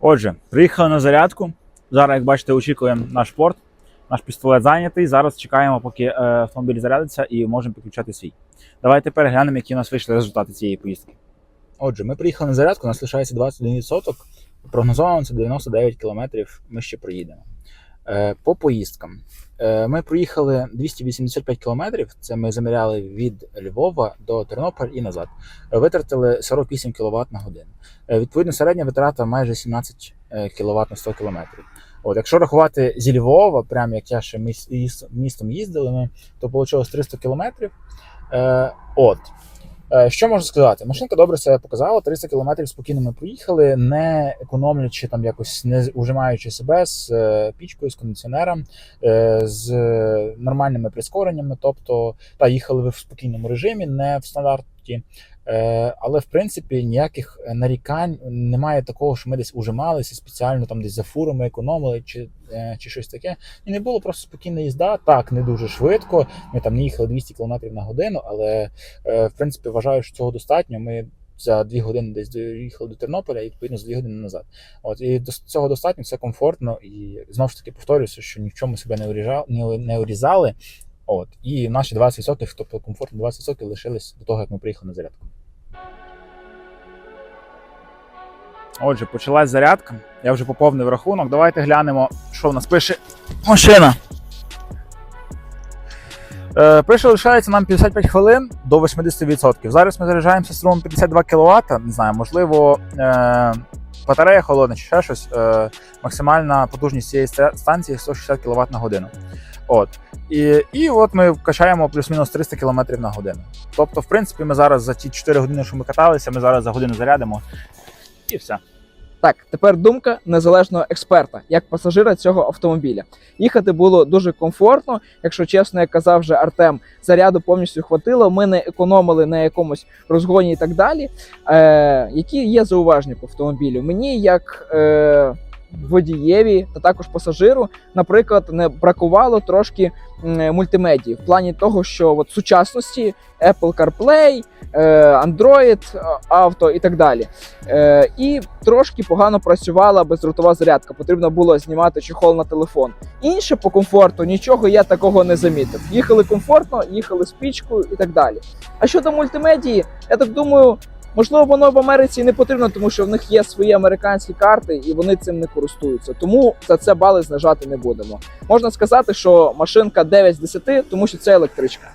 Отже, приїхали на зарядку. Зараз, як бачите, очікуємо наш порт. Наш пістолет зайнятий. Зараз чекаємо, поки е, автомобіль зарядиться і можемо підключати свій. Давайте переглянемо, які у нас вийшли результати цієї поїздки. Отже, ми приїхали на зарядку, у нас лишається 21%. Прогнозовано це 99 кілометрів. Ми ще проїдемо. Е, По поїздкам. Е, Ми проїхали 285 кілометрів. Це ми заміряли від Львова до Тернополя і назад. Витратили 48 кВт на годину. Е, Відповідно, середня витрата майже 17 кВт на 100 км. От, якщо рахувати зі Львова, прямо як я ще міс- містом їздили, ми, то вийшло 300 км. Е, от. Е, Що можу сказати? Машинка добре себе показала. 300 км спокійно ми проїхали, не економлячи там якось, не ужимаючи себе з е, пічкою, з кондиціонером, е, з нормальними прискореннями. Тобто, та їхали ви в спокійному режимі, не в стандарті. Е, Але в принципі ніяких нарікань немає такого, що ми десь ужималися спеціально там десь за фурами економили чи, е, чи щось таке. І не було просто спокійна їзда. Так, не дуже швидко. Ми там не їхали 200 км на годину, але е, в принципі вважаю, що цього достатньо. Ми за дві години десь доїхали до Тернополя і відповідно за дві години назад. От і до цього достатньо, це комфортно. І знову ж таки повторюся, що ні в чому себе не уріжали, не, не урізали. От і наші 20%, тобто комфортні 20% лишились до того, як ми приїхали на зарядку. Отже, почалась зарядка. Я вже поповнив рахунок. Давайте глянемо, що в нас пише машина. Е, пише, лишається нам 55 хвилин до 80%. Зараз ми заряджаємося струмом 52 кВт. Не знаю, можливо, е, батарея холодна чи ще щось. Е, максимальна потужність цієї станції 160 кВт на годину. От. І, і от ми качаємо плюс-мінус 300 км на годину. Тобто, в принципі, ми зараз за ті 4 години, що ми каталися, ми зараз за годину зарядимо. І все. Так, тепер думка незалежного експерта, як пасажира цього автомобіля. Їхати було дуже комфортно. Якщо чесно, як казав вже Артем, заряду повністю хватило. Ми не економили на якомусь розгоні і так далі. Е, які є зауваження по автомобілю? Мені як е, водієві та також пасажиру, наприклад, не бракувало трошки мультимедії в плані того, що от сучасності Apple CarPlay, е, Android Auto і так далі. Е, і трошки погано працювала бездротова зарядка. Потрібно було знімати чехол на телефон. Інше по комфорту нічого я такого не замітив. Їхали комфортно, їхали з пічкою і так далі. А щодо мультимедії, я так думаю. Можливо, воно в Америці не потрібно, тому що в них є свої американські карти, і вони цим не користуються. Тому за це бали знижати не будемо. Можна сказати, що машинка 9 з 10, тому що це електричка.